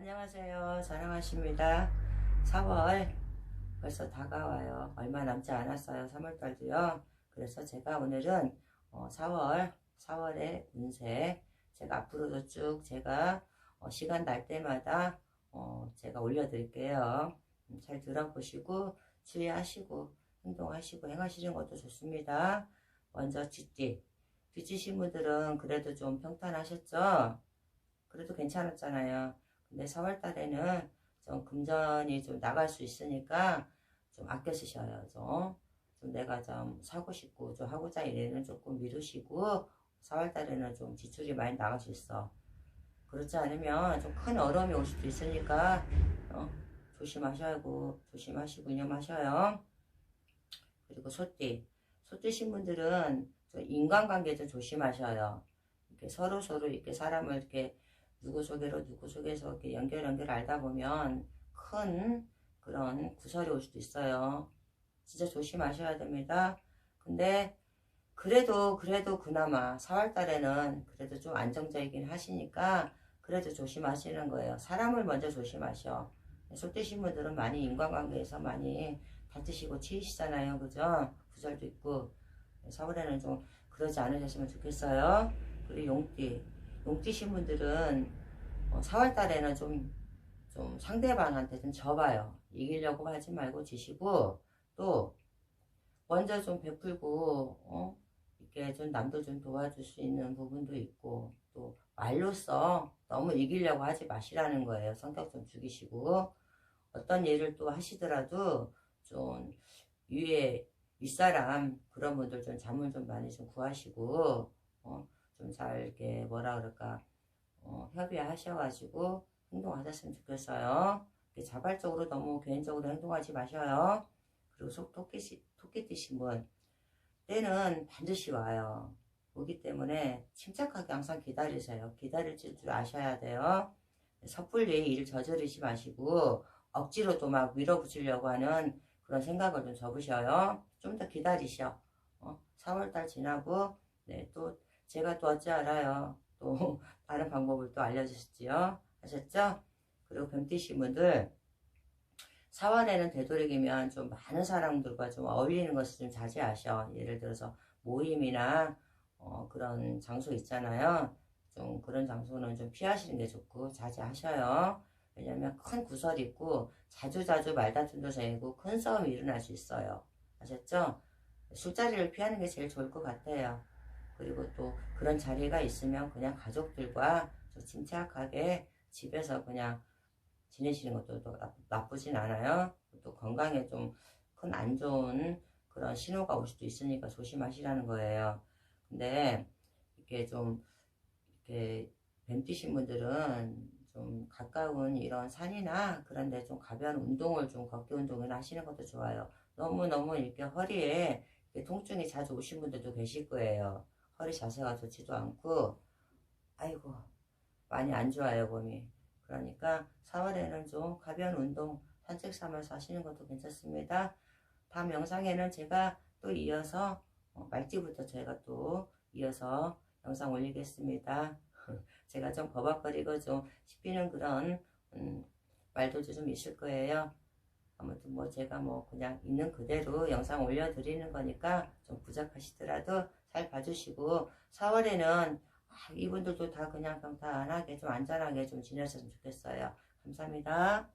안녕하세요. 사랑하십니다. 4월 벌써 다가와요. 얼마 남지 않았어요. 3월달도요. 그래서 제가 오늘은 어, 4월, 4월의 운세 제가 앞으로도 쭉 제가 어, 시간 날 때마다 어, 제가 올려드릴게요. 음, 잘 들어보시고 주의하시고 행동하시고 행하시는 것도 좋습니다. 먼저 쥐띠. 쥐띠신 분들은 그래도 좀 평탄하셨죠? 그래도 괜찮았잖아요. 근데 4월 달에는 좀 금전이 좀 나갈 수 있으니까 좀 아껴 쓰셔요. 좀, 좀 내가 좀 사고 싶고 좀 하고자 일에는 조금 미루시고 4월 달에는 좀 지출이 많이 나갈 수 있어. 그렇지 않으면 좀 큰 어려움이 올 수도 있으니까 어, 조심하셔야고 조심하시고 이념하셔요. 그리고 소띠. 소띠신 분들은 좀 인간관계 좀 조심하셔요. 이렇게 서로 서로 이렇게 사람을 이렇게 누구 소개로 누구 소개서 이렇게 연결 연결 알다 보면 큰 그런 구설이 올 수도 있어요. 진짜 조심하셔야 됩니다. 근데 그래도 그래도 그나마 4월 달에는 그래도 좀 안정적이긴 하시니까 그래도 조심하시는 거예요. 사람을 먼저 조심하셔. 솔되신 분들은 많이 인간관계에서 많이 다투시고 치이시잖아요. 그죠? 구설도 있고 4월에는 좀 그러지 않으셨으면 좋겠어요. 그리고 용띠. 용띠신 분들은 4월 달에는 좀, 좀 상대방한테 좀 져봐요. 이기려고 하지 말고 지시고, 또, 먼저 좀 베풀고, 어? 이렇게 좀 남도 좀 도와줄 수 있는 부분도 있고, 또, 말로써 너무 이기려고 하지 마시라는 거예요. 성격 좀 죽이시고, 어떤 일을 또 하시더라도, 좀, 위에, 윗사람, 그런 분들 좀 자문 좀 많이 좀 구하시고, 어? 좀 잘 이렇게 뭐라 그럴까, 어, 협의하셔가지고 행동하셨으면 좋겠어요. 자발적으로 너무 개인적으로 행동하지 마셔요. 그리고 속 토끼, 토끼띠신 분, 때는 반드시 와요. 오기 때문에 침착하게 항상 기다리세요. 기다릴 줄 아셔야 돼요. 섣불리 일 저지르지 마시고 억지로도 막 밀어붙이려고 하는 그런 생각을 좀 접으셔요. 좀 더 기다리셔. 어, 4월달 지나고 네, 또 제가 또 어찌 알아요. 또 다른 방법을 또 알려주셨지요. 아셨죠? 그리고 뱀띠신 분들 4월에는 되도록이면 좀 많은 사람들과 좀 어울리는 것을 좀 자제하셔. 예를 들어서 모임이나 어, 그런 장소 있잖아요. 좀 그런 장소는 좀 피하시는 게 좋고 자제하셔요. 왜냐면 큰 구설이 있고 자주자주 말다툼도 생기고 큰 싸움이 일어날 수 있어요. 아셨죠? 술자리를 피하는 게 제일 좋을 것 같아요. 그리고 또 그런 자리가 있으면 그냥 가족들과 좀 침착하게 집에서 그냥 지내시는 것도 또 나쁘진 않아요. 또 건강에 좀 큰 안 좋은 그런 신호가 올 수도 있으니까 조심하시라는 거예요. 근데 이렇게 좀 이렇게 뱀 뛰신 분들은 좀 가까운 이런 산이나 그런 데 좀 가벼운 운동을 좀 걷기 운동을 하시는 것도 좋아요. 너무너무 이렇게 허리에 이렇게 통증이 자주 오신 분들도 계실 거예요. 허리 자세가 좋지도 않고 아이고 많이 안 좋아요 몸이. 그러니까 4월에는 좀 가벼운 운동 산책 삼아서 하시는 것도 괜찮습니다. 다음 영상에는 제가 또 이어서 어, 말찌부터 제가 또 이어서 영상 올리겠습니다. 제가 좀 버벅거리고 좀 씹히는 그런 음, 말들도 좀 있을 거예요 아무튼 뭐 제가 뭐 그냥 있는 그대로 영상 올려드리는 거니까 좀 부족하시더라도 잘 봐주시고 4월에는 아, 이분들도 다 그냥 평탄하게 좀 안전하게 좀 지내셨으면 좋겠어요. 감사합니다.